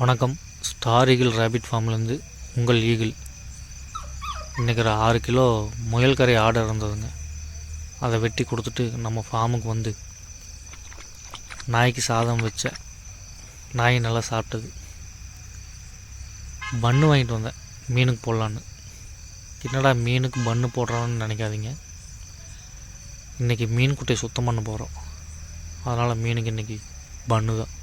வணக்கம். Star eagle rapid ஃபார்ம்லேருந்து உங்கள் eagle இன்றைக்கி ஒரு ஆறு கிலோ முயல் கரை ஆர்டர் இருந்ததுங்க. அதை வெட்டி கொடுத்துட்டு நம்ம ஃபார்முக்கு வந்து நாய்க்கு சாதம் வச்சேன் நாய் நல்லா சாப்பிட்டது. பன்னு வாங்கிட்டு வந்தேன். மீனுக்கு போடலான்னு. என்னடா மீனுக்கு பன்னு போடுறான்னு நினைக்காதீங்க. இன்றைக்கி மீன் குட்டையை சுத்தம் பண்ண போகிறோம் அதனால் மீனுக்கு இன்றைக்கி பன்னு தான்.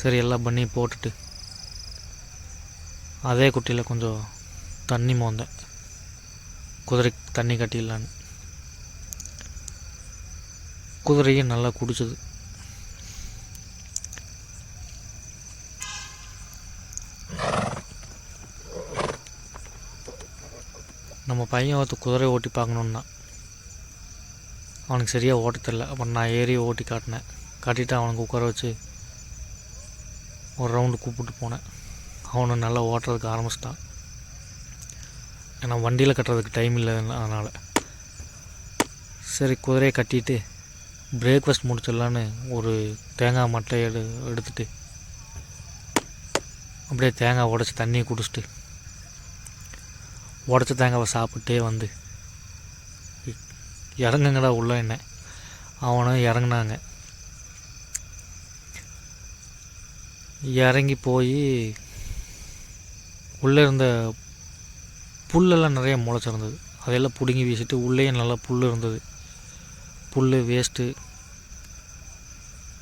சரி எல்லாம் பண்ணி போட்டுட்டு அதே குட்டியில் கொஞ்சம் தண்ணி மோந்தேன் குதிரைக்கு தண்ணி கட்டிடலான்னு. குதிரையும் நல்லா குடிச்சது. நம்ம பையன் ஒருத்த குதிரை ஓட்டி பார்க்கணுன்னா அவனுக்கு சரியாக ஓட்ட தெரில. அப்புறம் நான் ஏறி ஓட்டி காட்டினேன். காட்டிட்டு அவனுக்கு உட்கார வச்சு ஒரு ரவுண்டு கூப்பிட்டு போனேன். அவனும் நல்லா ஓட்டுறதுக்கு ஆரம்பிச்சிட்டான். ஏன்னா வண்டியில் கட்டுறதுக்கு டைம் இல்லை அதனால். சரி குதிரையை கட்டிட்டு பிரேக்ஃபாஸ்ட் முடிச்சிடலான்னு ஒரு தேங்காய் மட்டை எடு எடுத்துட்டு அப்படியே தேங்காய் உடச்சி தண்ணியை குடிச்சிட்டு உடச்ச தேங்காவை சாப்பிட்டே வந்து இறங்குங்கடா உள்ள என்ன? அவனும் இறங்குனாங்க. இறங்கி போய் உள்ளே இருந்த புல்லெல்லாம் நிறைய முளைச்சிருந்தது. அதையெல்லாம் பிடுங்கி வீசிட்டு உள்ளேயே நல்லா புல் இருந்தது. புல் வேஸ்ட்டு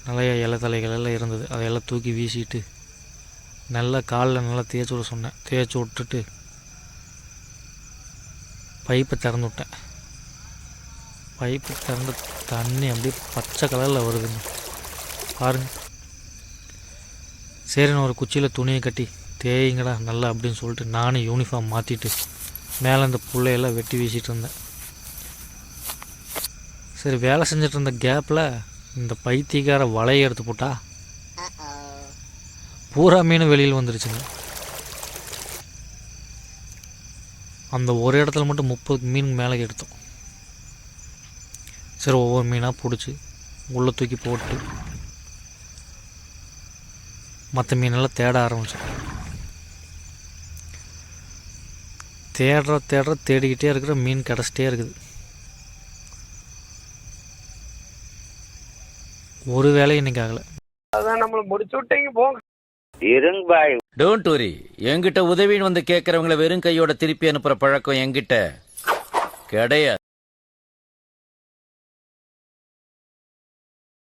நிறைய இலை தலைகள் எல்லாம் இருந்தது. அதையெல்லாம் தூக்கி வீசிட்டு நல்லா காலில் நல்லா தேய்ச்சி விட சொன்னேன். தேய்ச்சி விட்டுட்டு பைப்பை திறந்து விட்டேன். பைப்பு திறந்து தண்ணி அப்படியே பச்சை கலரில் வருதுங்க. பாருங்க. சரின்னு ஒரு குச்சியில் துணியை கட்டி தேயுங்கடா நல்லா அப்படின்னு சொல்லிட்டு நானும் யூனிஃபார்ம் மாற்றிட்டு மேலே இந்த புள்ளையெல்லாம் வெட்டி வீசிகிட்டு இருந்தேன். சரி வேலை செஞ்சுட்டு இருந்த கேப்பில் இந்த பைத்தியக்கார வலையை எடுத்து போட்டா பூரா மீன் வெளியில் வந்துருச்சுங்க. அந்த ஒரு இடத்துல மட்டும் முப்பது மீன் மேலே எடுத்தோம். சரி ஒவ்வொரு மீனாக பிடிச்சி உள்ளே தூக்கி போட்டு மற்ற மீனெல்லாம் தேட ஆரம்பித்தோம் தேடுற தேடுற தேடிக்கிட்டே இருக்கிற மீன் கிடச்சிட்டே இருக்குது. ஒரு வேலையும் இன்னைக்கு ஆகலை. அதான் நம்மள முடிச்சு விட்டீங்க போங்க இருங்க பாய். டோன்ட் வரி என்கிட்ட உதவின்னு வந்து கேட்கறவங்கள வெறும் கையோட திருப்பி அனுப்புற பழக்கம் என்கிட்ட கிடையாது.